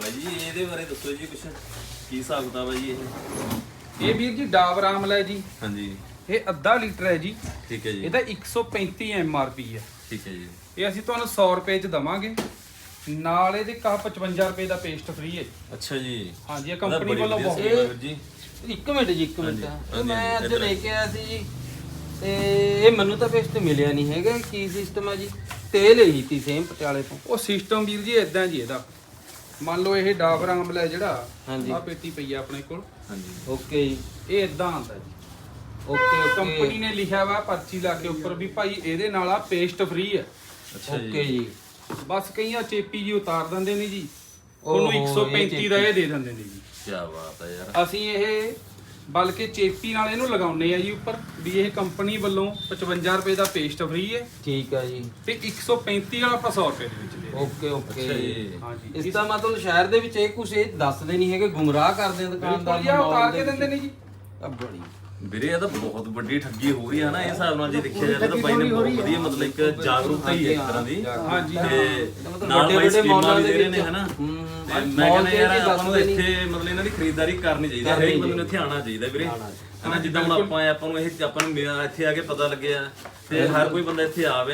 ਬਾਈ ਜੀ ਇਹਦੇ ਬਾਰੇ ਦੱਸੋ ਜੀ ਕੁਛ। ਕੀ ਹਿਸਾਬ ਕਿਤਾਬ ਹੈ ਜੀ ਇਹ? ਇਹ ਵੀਰ ਜੀ ਡਾਬਰ ਆਮਲਾ ਹੈ ਜੀ। ਹਾਂਜੀ। ਇਹ ਅੱਧਾ ਲੀਟਰ ਹੈ ਜੀ। ਠੀਕ ਹੈ ਜੀ। ਇਹਦਾ 135 ਐਮਆਰਪੀ ਹੈ। ਠੀਕ ਹੈ ਜੀ। ਇਹ ਅਸੀਂ ਤੁਹਾਨੂੰ 100 ਰੁਪਏ ਚ ਦਵਾਂਗੇ। ਨਾਲ ਇਹਦੇ ਕਾ 55 ਰੁਪਏ ਦਾ ਪੇਸਟ ਫ੍ਰੀ ਹੈ। ਅੱਛਾ ਜੀ। ਹਾਂਜੀ ਇਹ ਕੰਪਨੀ ਵੱਲੋਂ ਬਹੁਤ ਹੈ ਵੀਰ ਜੀ। ਇੱਕ ਮਿੰਟ ਜੀ ਇੱਕ ਮਿੰਟ। ਹਾਂਜੀ, ਇਹ ਮੈਂ ਹਾਂਜੀ, ਅੱਜ ਇੱਧਰ ਲੈ ਕੇ ਆਇਆ ਸੀ ਜੀ। ਤੇ ਇਹ ਮੈਨੂੰ ਤਾਂ ਪੇਸਟ ਮਿਲਿਆ ਨਹੀਂ ਹੈਗਾ। ਕੀ ਸਿਸਟਮ ਹੈ ਜੀ? ਤੇਲ ਲਈ ਤੀ ਸੇਮ ਪਟਿਆਲੇ ਤੋਂ। ਉਹ ਸਿਸਟਮ ਵੀਰ ਜੀ ਇਦਾਂ ਜੀ ਇਹਦਾ। ਮੰਨ ਲਓ ਇਹ ਡਾਬਰ ਆਮਲਾ ਹੈ ਜਿਹੜਾ ਹਾਂਜੀ। ਆ ਪੇਟੀ ਪਈ ਆ ਆਪਣੇ ਕੋਲ। ਹਾਂਜੀ। ਓਕੇ ਜੀ। ਇਹ ਇਦਾਂ ਆਂਦਾ ਜੀ। ਓਕੇ ਕੰਪਨੀ ਓਕੇ ਨੇ ਲਿਖਿਆ ਵਾ ਪਰਚੀ ਲਾ ਕੇ ਉੱਪਰ ਵੀ ਭਾਈ ਇਹਦੇ ਨਾਲ ਆ ਪੇਸਟ ਫ੍ਰੀ ਹੈ ਅੱਛਾ ਓਕੇ ਜੀ। ਜੀ ਬਸ ਕਈਆਂ ਚੇਪੀ ਜੀ ਉਤਾਰ ਦਿੰਦੇ ਨੇ ਜੀ। ਓਹੋ, ਇਹ 135 ਦਾ ਇਹ ਦੇ ਦਿੰਦੇ ਨੇ ਜੀ। ਕੀ ਬਾਤ ਹੈ ਯਾਰ। ਅਸੀਂ ਇਹ ਬਲਕਿ ਚੇਪੀ ਨਾਲ ਇਹਨੂੰ ਲਗਾਉਨੇ ਆ ਜੀ ਉੱਪਰ ਵੀ ਇਹ ਕੰਪਨੀ ਵੱਲੋਂ 55 ਰੁਪਏ ਦਾ ਪੇਸਟ ਫ੍ਰੀ ਹੈ। ਠੀਕ ਹੈ ਜੀ। ਤੇ 135 ਵਾਲਾ ਆਪਾਂ 100 ਰੁਪਏ ਦੇ ਵਿੱਚ ਦੇ ਓਕੇ ਓਕੇ। ਅੱਛਾ ਜੀ। ਇਸ ਦਾ ਮਤਲਬ ਸ਼ਹਿਰ ਦੇ ਵਿੱਚ ਇਹ ਕੁਝ ਇਹ ਦੱਸਦੇ ਨਹੀਂ ਹੈਗੇ ਗੁੰਮਰਾਹ ਕਰਦੇ ਆ ਦੁਕਾਨਦਾਰ ਨੂੰ ਉਤਾਰ ਕੇ ਦਿੰਦੇ ਨੇ ਜੀ। ਆ ਬੜੀ। ਵੀਰੇ ਇਹ ਤਾਂ ਬਹੁਤ ਵੱਡੀ ਠੱਗੀ ਹੋ ਰਹੀ ਹੈ ਨਾ ਇਹ ਹਿਸਾਬ ਨਾਲ ਜੇ ਦੇਖਿਆ ਜਾਵੇ ਤਾਂ ਬਾਈ ਨੇ ਬਹੁਤ ਵਧੀਆ ਮਤਲਬ ਇੱਕ ਜਾਗਰੂਕਤਾ ਹੀ ਹੈ ਇੱਕ ਤਰ੍ਹਾਂ ਦੀ। ਹਾਂਜੀ ਤੇ ਨਾਲ ਬਾਈ ਸਕੀਮਾਂ ਵੀ ਦੇ ਰਹੇ ਨੇ। ਹਨਾ। ਤੇ ਮੈਂ ਕਹਿੰਦਾ ਯਾਰ ਆਪਾਂ ਨੂੰ ਇੱਥੇ ਮਤਲਬ ਇਹਨਾਂ ਦੀ ਖਰੀਦਦਾਰੀ ਕਰਨੀ ਚਾਹੀਦੀ ਹੈ ਹਰੇਕ ਬੰਦੇ ਨੂੰ ਇੱਥੇ ਆਉਣਾ ਚਾਹੀਦਾ ਵੀਰੇ। ਹਨਾ ਜਿੱਦਾਂ ਹੁਣ ਆਪਾਂ ਆਏ, ਆਪਾਂ ਨੂੰ ਇਹ ਆਪਾਂ ਨੂੰ ਇੱਥੇ ਆ ਕੇ ਪਤਾ ਲੱਗਿਆ ਤੇ ਹਰ ਕੋਈ ਬੰਦਾ ਇੱਥੇ ਆਵੇ।